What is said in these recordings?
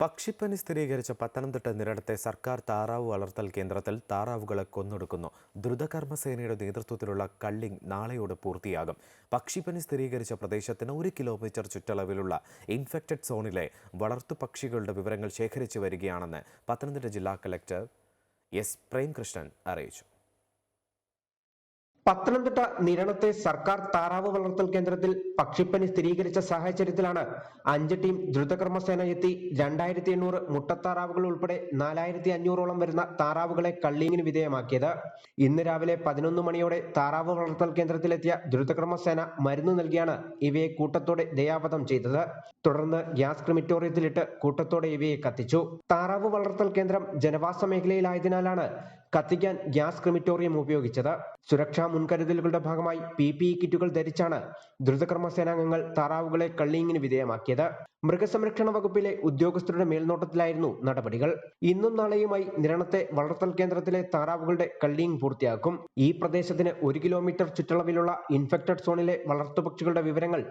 പക്ഷിപ്പനി സ്ഥിരീകരിച്ച പത്തനംതിട്ട നിരടത്തെ സർക്കാർ താറാവ് വളർത്തൽ കേന്ദ്രത്തിൽ താറാവുകളെ കൊന്നൊടുക്കുന്നു. ദ്രുതകർമ്മസേനയുടെ നേതൃത്വത്തിലുള്ള കള്ളിംഗ് നാളെയോടെ പൂർത്തിയാകും. പക്ഷിപ്പനി സ്ഥിരീകരിച്ച പ്രദേശത്തിന് ഒരു കിലോമീറ്റർ ചുറ്റളവിലുള്ള ഇൻഫെക്റ്റഡ് സോണിലെ വളർത്തുപക്ഷികളുടെ വിവരങ്ങൾ ശേഖരിച്ചു വരികയാണെന്ന് പത്തനംതിട്ട ജില്ലാ കലക്ടർ എസ് പ്രേംകൃഷ്ണൻ അറിയിച്ചു. പത്തനംതിട്ട നിരണത്തെ സർക്കാർ താറാവ് വളർത്തൽ കേന്ദ്രത്തിൽ പക്ഷിപ്പനി സ്ഥിരീകരിച്ച സാഹചര്യത്തിലാണ് അഞ്ച് ടീം ദ്രുതകർമ്മസേന എത്തി. രണ്ടായിരത്തി എണ്ണൂറ് മുട്ടത്താറാവുകൾ ഉൾപ്പെടെ നാലായിരത്തി അഞ്ഞൂറോളം വരുന്ന താറാവുകളെ കള്ളിങ്ങിന് വിധേയമാക്കിയത്. ഇന്ന് രാവിലെ പതിനൊന്ന് മണിയോടെ താറാവ് വളർത്തൽ കേന്ദ്രത്തിലെത്തിയ ദ്രുതകർമ്മസേന മരുന്ന് നൽകിയാണ് ഇവയെ കൂട്ടത്തോടെ ദയാവധം ചെയ്തത്. തുടർന്ന് ഗ്യാസ് ക്രിമിറ്റോറിയത്തിലിട്ട് കൂട്ടത്തോടെ ഇവയെ കത്തിച്ചു. താറാവ് വളർത്തൽ കേന്ദ്രം ജനവാസ മേഖലയിലായതിനാലാണ് കത്തിക്കാൻ ഗ്യാസ് ക്രിമിറ്റോറിയം ഉപയോഗിച്ചത്. സുരക്ഷാ മുൻകരുതലുകളുടെ ഭാഗമായി പി പി ഇ കിറ്റുകൾ ധരിച്ചാണ് ദ്രുതകർമ്മ സേനാംഗങ്ങൾ താറാവുകളെ കള്ളിങ്ങിന് വിധേയമാക്കിയത്. മൃഗസംരക്ഷണ വകുപ്പിലെ ഉദ്യോഗസ്ഥരുടെ മേൽനോട്ടത്തിലായിരുന്നു നടപടികൾ. ഇന്നും നാളെയുമായി നിരണത്തെ വളർത്തൽ കേന്ദ്രത്തിലെ താറാവുകളുടെ കള്ളിങ് പൂർത്തിയാക്കും. ഈ പ്രദേശത്തിന് ഒരു കിലോമീറ്റർ ചുറ്റളവിലുള്ള ഇൻഫെക്റ്റഡ് സോണിലെ വളർത്തുപക്ഷികളുടെ വിവരങ്ങൾ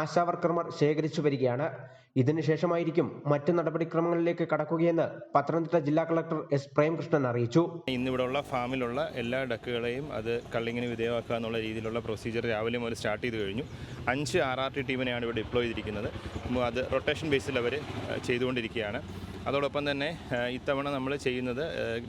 ആശാവർക്കർമാർ ശേഖരിച്ചു വരികയാണ്. ഇതിനുശേഷമായിരിക്കും മറ്റ് നടപടിക്രമങ്ങളിലേക്ക് കടക്കുകയെന്ന് പത്തനംതിട്ട ജില്ലാ കളക്ടർ എസ് പ്രേംകൃഷ്ണൻ അറിയിച്ചു. ഇന്നിവിടെയുള്ള ഫാമിലുള്ള എല്ലാ ഡക്കുകളെയും അത് കള്ളിങ്ങിന് വിധേയമാക്കുക എന്നുള്ള രീതിയിലുള്ള പ്രൊസീജിയർ രാവിലെ മുതൽ സ്റ്റാർട്ട് ചെയ്ത് കഴിഞ്ഞു. അഞ്ച് ആർ ആർ ടി ടീമിനെയാണ് ഇവിടെ ഡിപ്ലോയ് ചെയ്തിരിക്കുന്നത്. അത് റൊട്ടേഷൻ ബേസിൽ അവർ ചെയ്തുകൊണ്ടിരിക്കുകയാണ്. അതോടൊപ്പം തന്നെ ഇത്തവണ നമ്മൾ ചെയ്യുന്നത്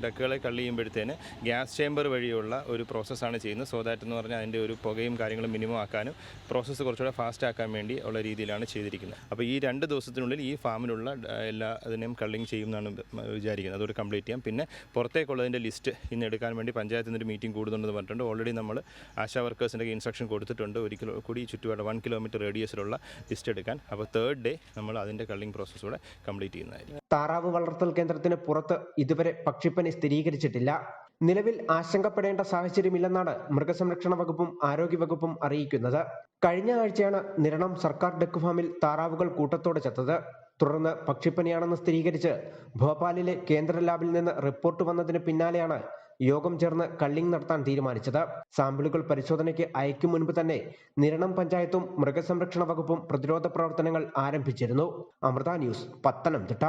ഡക്കുകളെ കള്ളി ചെയ്യുമ്പോഴത്തേന് ഗ്യാസ് ചേമ്പർ വഴിയുള്ള ഒരു പ്രോസസ്സാണ് ചെയ്യുന്നത്. സോ ദാറ്റ് എന്ന് പറഞ്ഞാൽ അതിന്റെ ഒരു പുകയും കാര്യങ്ങളും മിനിമം ആക്കാനും പ്രോസസ്സ് കുറച്ചുകൂടെ ഫാസ്റ്റ് ആക്കാൻ വേണ്ടി ഉള്ള രീതിയിലാണ് ചെയ്തിരിക്കുന്നത്. അപ്പോൾ ഈ രണ്ട് ദിവസത്തിനുള്ളിൽ ഈ ഫാമിലുള്ള എല്ലാ അതിനെയും കള്ളിങ് ചെയ്യുമെന്നാണ് വിചാരിക്കുന്നത്. അതോട് കംപ്ലീറ്റ് ചെയ്യാം. പിന്നെ പുറത്തേക്കുള്ളതിന്റെ ലിസ്റ്റ് ഇന്ന് എടുക്കാൻ വേണ്ടി പഞ്ചായത്തിൽ നിന്നൊരു മീറ്റിംഗ് കൂടുന്നുണ്ടെന്ന് പറഞ്ഞിട്ടുണ്ട്. ഓൾറെഡി നമ്മൾ ആശാ വർക്കേഴ്സിന്റെ ഇൻസ്ട്രക്ഷൻ കൊടുത്തിട്ടുണ്ട്. ഒരു കിലോ കൂടി ചുറ്റുപാട് വൺ കിലോമീറ്റർ റേഡിയസിലുള്ള ലിസ്റ്റ് എടുക്കാൻ. അപ്പോൾ തേർഡ് ഡേ നമ്മൾ അതിന്റെ കള്ളിങ് പ്രോസസ്സ് കൂടെ കംപ്ലീറ്റ് ചെയ്യുന്നതായിരിക്കും. താറാവ് വളർത്തൽ കേന്ദ്രത്തിന് പുറത്ത് ഇതുവരെ പക്ഷിപ്പനി സ്ഥിരീകരിച്ചിട്ടില്ല. നിലവിൽ ആശങ്കപ്പെടേണ്ട സാഹചര്യമില്ലെന്നാണ് മൃഗസംരക്ഷണ വകുപ്പും ആരോഗ്യ വകുപ്പും അറിയിക്കുന്നത്. കഴിഞ്ഞ ആഴ്ചയാണ് നിരണം സർക്കാർ ഡെക്ക് ഫാമിൽ താറാവുകൾ കൂട്ടത്തോടെ ചത്തത്. തുടർന്ന് പക്ഷിപ്പനിയാണെന്ന് സ്ഥിരീകരിച്ച് ഭോപ്പാലിലെ കേന്ദ്ര ലാബിൽ നിന്ന് റിപ്പോർട്ട് വന്നതിന് പിന്നാലെയാണ് യോഗം ചേർന്ന് കള്ളിങ് നടത്താൻ തീരുമാനിച്ചത്. സാമ്പിളുകൾ പരിശോധനയ്ക്ക് അയക്കും മുൻപ് തന്നെ നിരണം പഞ്ചായത്തും മൃഗസംരക്ഷണ വകുപ്പും പ്രതിരോധ പ്രവർത്തനങ്ങൾ ആരംഭിച്ചിരുന്നു. അമൃത ന്യൂസ് പത്തനംതിട്ട.